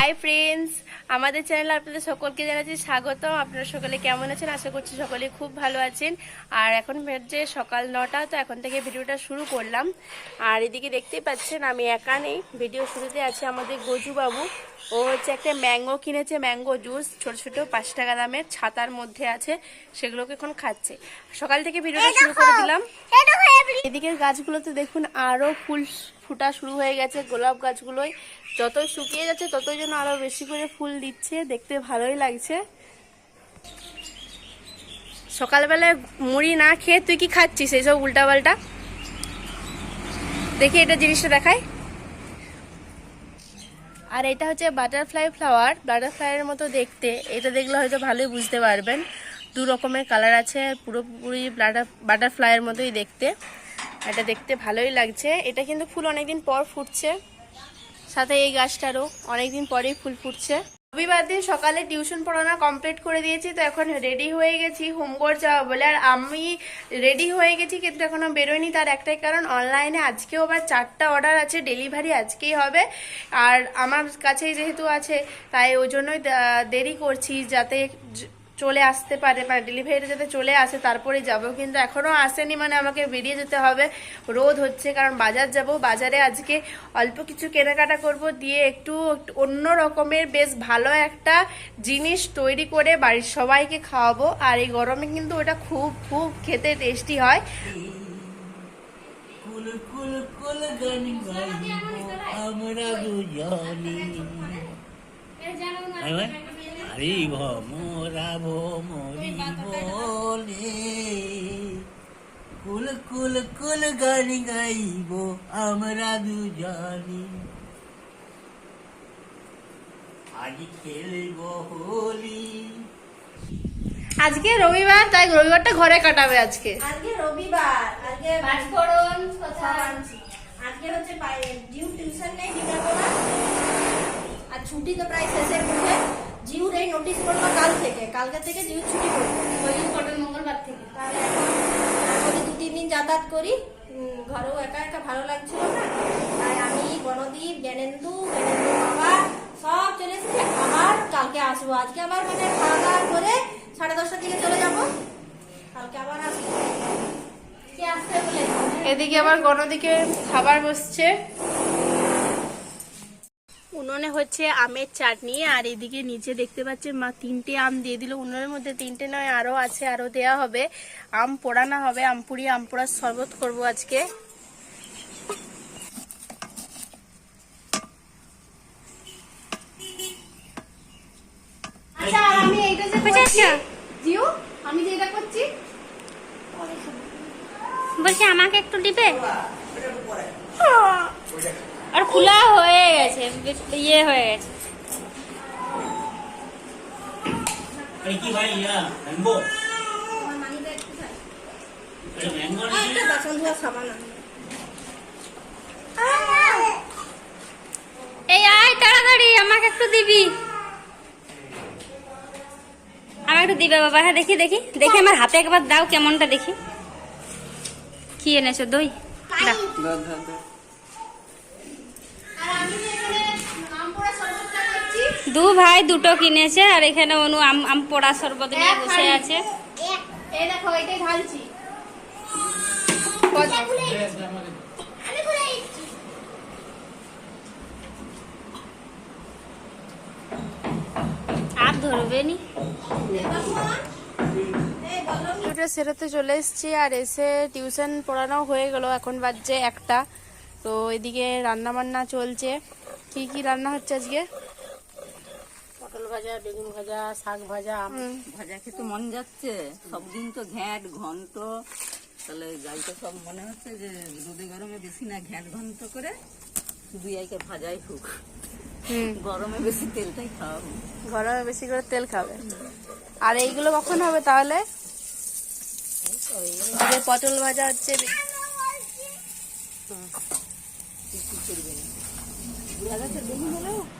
Hi friends আমাদের চ্যানেলে আপনাদের সকলকে জানাচ্ছি স্বাগত আপনারা সকলে কেমন আছেন? আশা করছি সকলে খুব ভালো আছেন। আর এখন যে সকাল নটা তো এখন থেকে ভিডিওটা শুরু করলাম। আর এদিকে দেখতেই পাচ্ছেন আমি একা নেই। ভিডিও শুরুতে আছে আমাদের গজু বাবু ও হচ্ছে একটা ম্যাঙ্গো কিনেছে ম্যাঙ্গো জুস। ছোট ছোট পাঁচ টাকা দামের ছাতার মধ্যে আছে। সেগুলোকে এখন খাচ্ছে। সকাল থেকে ভিডিওটা শুরু করে দিলাম। এদিকের গাছগুলোতে দেখুন আরও ফুল ফুটা শুরু হয়ে গেছে গোলাপ গাছগুলোয় যতই শুকিয়ে যাচ্ছে, ততই যেন আরও বেশি করে ফুল দিচ্ছে। দেখতে ভালোই লাগছে। সকালবেলায় মুড়ি না খেয়ে তুই কি খাচ্ছিস এইসব উল্টা পাল্টা দেখি এটা জিনিসটা দেখায় আর এটা হচ্ছে বাটারফ্লাই ফ্লাওয়ার। বাটারফ্লাইয়ের মতো দেখতে। এটা দেখলে হয়তো ভালোই বুঝতে পারবেন। দু রকমের কালার আছে, পুরোপুরি বাটারফ্লাইয়ের মতোই দেখতে। এটা দেখতে ভালোই লাগছে। এটা কিন্তু ফুল অনেকদিন পর ফুটছে। সাথে এই গাছটারও অনেকদিন পরেই ফুল ফুটছে। রবিবার দিন সকালে টিউশন পড়ানো কমপ্লিট করে দিয়েছি, তো এখন রেডি হয়ে গেছি, হোমওয়ার্ক যাওয়া বলে। আর আমি রেডি হয়ে গেছি, কিন্তু এখনও বেরোয়নি তার একটাই কারণ, অনলাইনে আজকেও আবার চারটা অর্ডার আছে, ডেলিভারি আজকেই হবে। আর আমার কাছেই যেহেতু আছে, তাই ওই জন্যই দেরি করছি, যাতে চলে আসতে পারে মানে ডেলিভারি যাতে চলে আসে তারপরে যাব। কিন্তু এখনও আসেনি মানে আমাকে বেরিয়ে যেতে হবে। রোদ হচ্ছে কারণ বাজার যাব। বাজারে আজকে অল্প কিছু কেনাকাটা করব দিয়ে একটু একটু অন্য রকমের বেশ ভালো একটা জিনিস তৈরি করে বাড়ির সবাইকে খাওয়াবো। আর এই গরমে কিন্তু ওটা খুব খুব খেতে টেস্টি হয়। কুল কুল কুল গান গাইব আমরা দুজনে। আরে ভাই, আরে ভমরা ভমরি বলে। কুল কুল কুল গান গাইব আমরা দুজনে। আজ খেলব হোলি। আজকে রবিবার তাই রবিবারটা ঘরে কাটাবে আজকে। আজকে রবিবার আজকে পাঁচফোড়ন আনছি। আজকে হচ্ছে জিউ টিউশন নেই বিকালবেলা। আর ছুটি তো প্রায় শেষের মুখে। জিউর এই নোটিশ করল কাল থেকে কালকে থেকে জিউ ছুটি করব। কটন মঙ্গলবার থেকে? তাহলে এখন দু তিন দিন যাতায়াত করি। ঘরেও একা একা ভালো লাগছিল না। তাই আমি বনদীপ জ্ঞানেন্দু জ্ঞানেন্দু বাবা সব চলে এসেছি। আবার কালকে আসব। আজকে আবার মানে খাওয়া দাওয়া করে সাড়ে দশটার দিকে চলে যাব। কালকে আবার আসব। কে এদিকে আবার গণদিকে খাবার বসছে। উনুনে হচ্ছে আমের চাটনি আর এদিকে নিচে দেখতে পাচ্ছেন মা তিনটে আম দিয়ে দিল। উনুনের মধ্যে তিনটে নয় আরও আছে আরও দেয়া হবে। আম পোড়ানো হবে আম পুড়িয়ে আম পোড়ার শরবত করব আজকে। আচ্ছা আমি এইটা যে করছি জিও আমি যে এটা করছি বলছি আমাকে একটু দিবে? আর খোলা হয়ে গেছে ইয়ে হয়ে গেছে। এই ইয়া আনো। এই আয় তাড়াতাড়ি আমাকে একটু দিবি। আমাকে একটু দিবে বাবা হ্যাঁ দেখি দেখি। দেখি আমার হাতে একবার দাও কেমনটা দেখি। কি এনেছো দই? দাও আর আমি যে এখানে আম পোড়া শরবতটা করছি, দু ভাই দুটো কিনেছে আর এখানে অনু আম আম পোড়া শরবত নিয়ে বসে আছে। এই দেখো এটাই ঢালছি। আর ধরবে নি? কম্পিউটার সেরাতে চলে এসেছি আর এসে টিউশন পড়ানো হয়ে গেল এখন বাজছে একটা। তো এদিকে রান্না বান্না চলছে। কি কি রান্না হচ্ছে আজকে? ভাজা বেগুন ভাজা শাক ভাজা আম ভাজা খেতে মন যাচ্ছে। সব দিন তো ঘ্যাট ঘন্ট। তাহলে গাইতে সব মনে হচ্ছে যে রোদে গরমে বেশি না ঘ্যাট ঘন্ট করে শুধু এইকে ভাজাই হোক। গরমে বেশি তেলটাই খাওয়াবো। গরমে বেশি করে তেল খাবে। আর এইগুলো কখন হবে তাহলে? পটল ভাজা হচ্ছে পোড়া শরবত।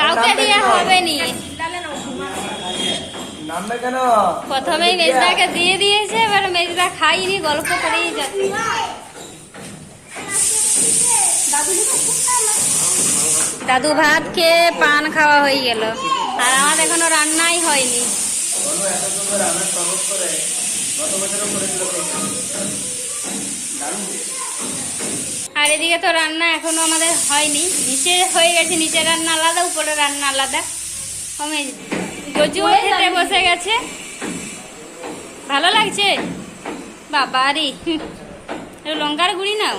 কাউকে দিয়ে হবে নি প্রথমেই মেজদাকে দিয়ে দিয়েছে এবার মেজদা খাইনি গল্প করেই যাচ্ছে দাদু ভাত খেয়ে পান খাওয়া হয়ে গেল আর আমার এখনও রান্নাই হয়নি। আর এদিকে তো রান্না এখনও আমাদের হয়নি। নিচে হয়ে গেছে নিচে রান্না আলাদা উপরে রান্না আলাদা। কমে গজু খেতে বসে গেছে। ভালো লাগছে? বাবারি। লঙ্কার গুঁড়ি নাও।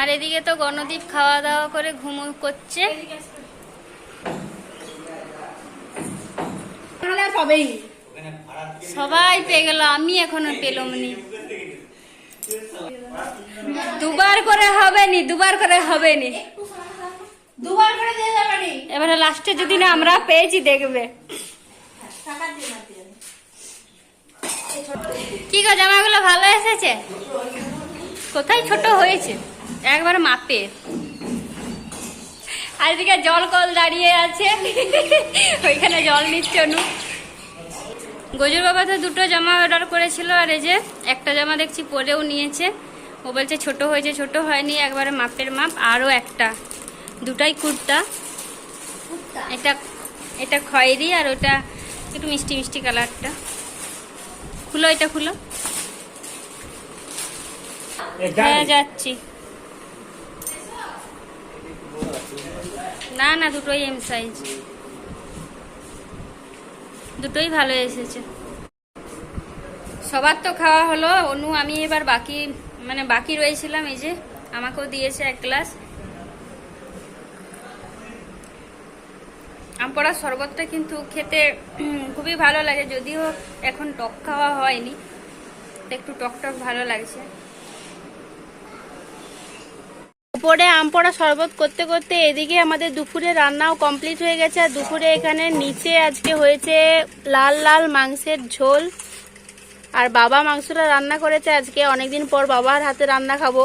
আর এদিকে তো গণদীপ খাওয়া দাওয়া করে ঘুম করছে। পাবেই সবাই পেয়ে গেল আমি এখনও পেলাম নি। দুবার করে হবে নি দুবার করে হবে নি। দুবার করে দিয়ে যাবে নি? এবারে লাস্টে যদি না আমরা পেয়েছি দেখবে। কি গো জামাগুলো ভালো এসেছে? কোথায় ছোট হয়েছে? একবার মাপে। আর এদিকে জল কল দাঁড়িয়ে আছে। ওইখানে জল নিচ্ছে অনু। গজুর বাবা তো দুটো জামা অর্ডার করেছিল আর এই যে একটা জামা দেখছি পরেও নিয়েছে। ও বলছে ছোট হয়েছে ছোট হয়নি একবারে মাপের মাপ আরও একটা। দুটাই কুর্তা। এটা এটা খয়েরি আর ওটা একটু মিষ্টি মিষ্টি কালারটা। খুলো এটা খুলো। হ্যাঁ যাচ্ছি। না না দুটোই এম সাইজ দুটোই ভালো এসেছে। সবার তো খাওয়া হলো, অনু আমি এবার বাকি মানে বাকি রয়েছিলাম এই যে, আমাকেও দিয়েছে এক গ্লাস। আমপড়ার শরবতটা কিন্তু খেতে খুবই ভালো লাগে, যদিও এখন টক খাওয়া হয়নি একটু টক টক ভালো লাগছে। উপরে আম পড়া শরবত করতে করতে এদিকে আমাদের দুপুরে রান্নাও কমপ্লিট হয়ে গেছে। আর দুপুরে এখানে নিচে আজকে হয়েছে লাল লাল মাংসের ঝোল। আর বাবা মাংসটা রান্না করেছে আজকে। অনেকদিন পর বাবার হাতে রান্না খাব।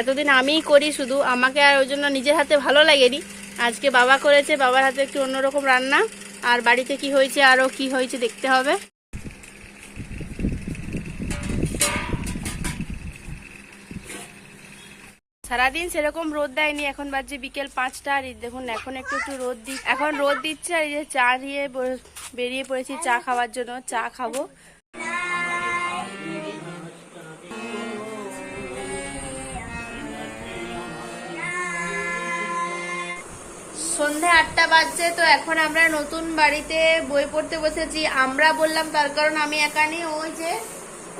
এতদিন আমিই করি শুধু। আমাকে আর ওই জন্য নিজের হাতে ভালো লাগেনি। আজকে বাবা করেছে, বাবার হাতে একটু অন্যরকম রান্না। আর বাড়িতে কি হয়েছে, আরও কি হয়েছে দেখতে হবে। সারাদিন সেরকম রোদ দেয়নি, এখন বাজছে বিকেল পাঁচটা। আর দেখুন, এখন একটু একটু রোদ দি এখন রোদ দিচ্ছে, আর এই যে চা নিয়ে বেরিয়ে পড়েছি চা খাওয়ার জন্য। চা খাব। সন্ধে আটটা বাজছে, তো এখন আমরা নতুন বাড়িতে বই পড়তে বসেছি। আমরা বললাম, তার কারণ আমি একা নেই, ওই যে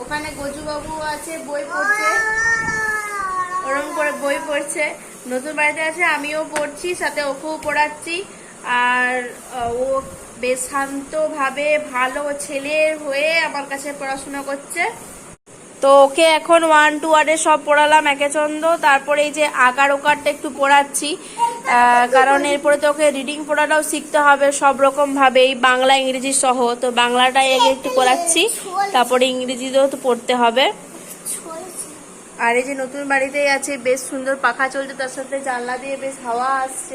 ওখানে গজুবাবু আছে, বই পড়ছে। পড়ছে নতুন বাড়িতে আছে, আমিও পড়ছি, সাথে ওকেও পড়াচ্ছি। আর ও বেশ শান্তভাবে ভালো ছেলে হয়ে আমার কাছে পড়াশোনা করছে। তো ওকে এখন ওয়ান টু ওয়ার্ডে সব পড়ালাম একে চন্দ তারপরে এই যে আকার ওকারটা একটু পড়াচ্ছি। কারণ এরপরে তো ওকে রিডিং পড়াটাও শিখতে হবে সব রকম ভাবেই। বাংলা, ইংরেজি সহ। তো বাংলাটাই আগে একটু পড়াচ্ছি। তারপরে ইংরেজিতেও তো পড়তে হবে। আর এই যে নতুন বাড়িতেই আছে, বেশ সুন্দর পাখা চলছে, তার সাথে জানলা দিয়ে বেশ হাওয়া আসছে।